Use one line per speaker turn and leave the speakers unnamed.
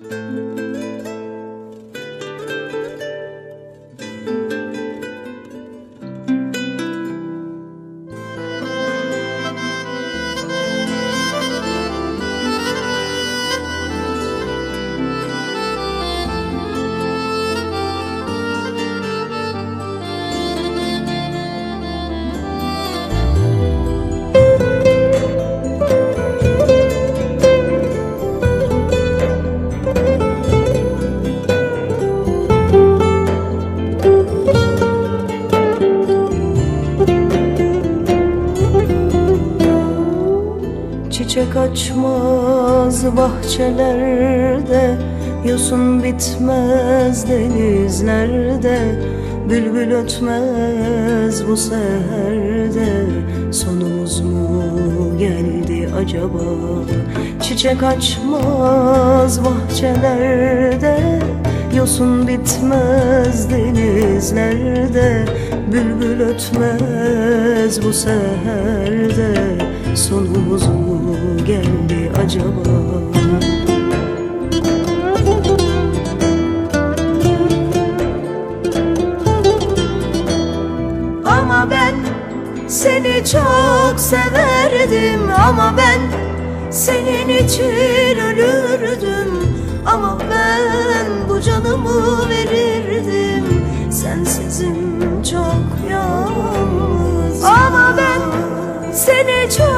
Música Çiçek açmaz bahçelerde Yosun bitmez denizlerde Bülbül ötmez bu seherde. Sonumuz mu geldi acaba? Çiçek açmaz bahçelerde Yosun bitmez denizlerde Bülbül ötmez bu seherde. Sonumuz mu mı geldi acaba? Ama ben seni çok severdim Ama ben senin için ölürdüm Ama ben bu canımı verirdim Sensizim çok yalnız Ama ben seni çok